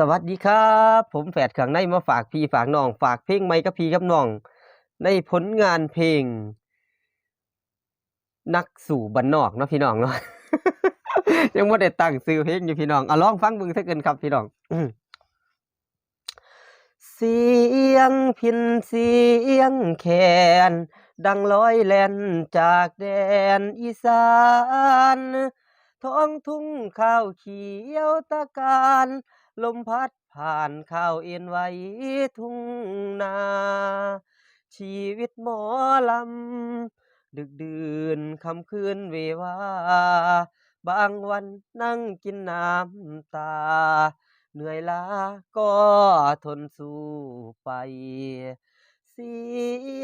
สวัสดีครับ ผมแฝดข้างในมาฝากพี่ฝากน้อง ฝากเพลงใหม่กับพี่กับน้อง ในผลงานเพลง นักสู่บ้านนอกเนาะพี่น้องเนาะ ยังบ่ได้ตั้งชื่อเพลงอยู่พี่น้องเอาลองฟังเบิ่งซะเกินครับพี่น้องเสียงพิณเสียงแคนดังลอยแล่นจากแดนอีสานท้องทุ่งข้าวเขียวตะการ ลมพัดผ่านข้าวเอ็นไหวทุ่งนา ชีวิตหมอลำ ดึกดื่นคำคืนเววา บางวันนั่งกินน้ำตา เหนื่อยล้าก็ทนสู้ไป เสี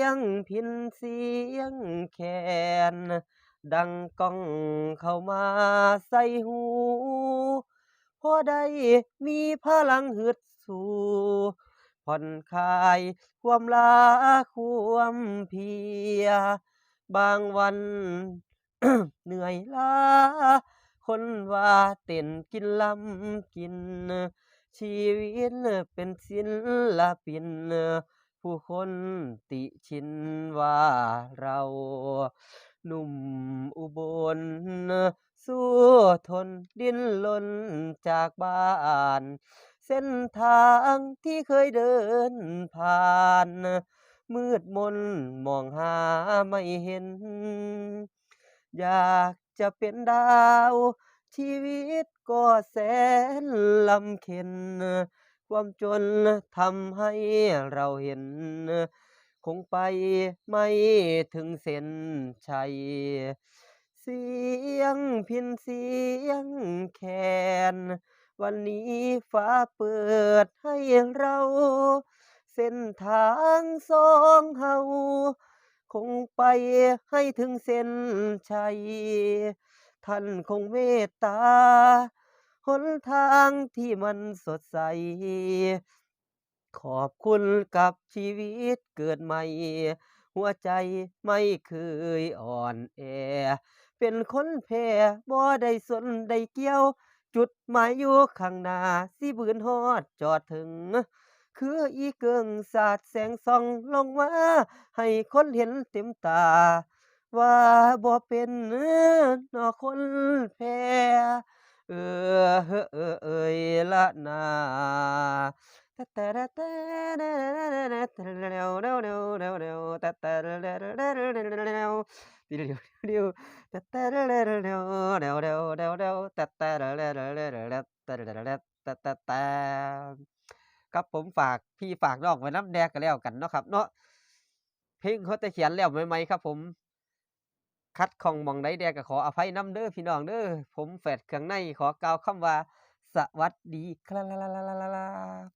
ยงพิณเสียงแคนดังก้องเข้ามาใส่หู พอได้มีพลังฮึดสู้ผ่อนคลายความลาความเพีย บางวัน เหนื่อยล้าคนว่าเต้นกินลำกิน ชีวิตเป็นศิลปิน ผู้คนติฉินว่าเรา หนุ่มอุบลสู้ทน จากบ้าน เส้นทางที่เคยเดินผ่าน มืดมนมองหาไม่เห็น อยากจะเป็นดาว ชีวิตก็แสนลำเค็ญความจนทำให้เราเห็น คงไปไม่ถึงเส้นชัย เสียงพิณเสียงแคนวันนี้ฟ้าเปิดให้เรา เส้นทางสองเราคงไปให้ถึงเส้นชัย ท่านคงเมตตาหนทางที่มันสดใส ขอบคุณกับชีวิตเกิดใหม่ หัวใจไม่เคยอ่อนแอ เป็นคนแพ้บ่ได้สนได้เกี่ยว จุดหมายอยู่ข้างหน้าสิบืนฮอดจอดถึง คืออีเกิงสาดแสงส่องลงมาให้คนเห็นเต็มตา ว่าบ่เป็นนอคนแพ้เออเฮ้อเออเอยละนาตะแตะระแตะแนะแนะแนะแนะแนะแตะระแนวแนวแนวแนวแนวตะแตะระแระระแระระแระแนวติริวริวตะแตะระแระระแนวแนวแนวแนวแนวตะแตะระแระระแระระแระตะระระระแระตะแตะแตมครับผมฝากพี่ฝากน้องไว้นำแหน่ก็แล้วกันเนาะครับเนาะเพลงเขาแต่เขียนแล้วใหม่ๆครับผมขัดข้องหม้องใดแหน่ก็ขออภัยนำเด้อพี่น้องเด้อผมแฝดเครื่องในขอกล่าวคำว่าสวัสดีครับ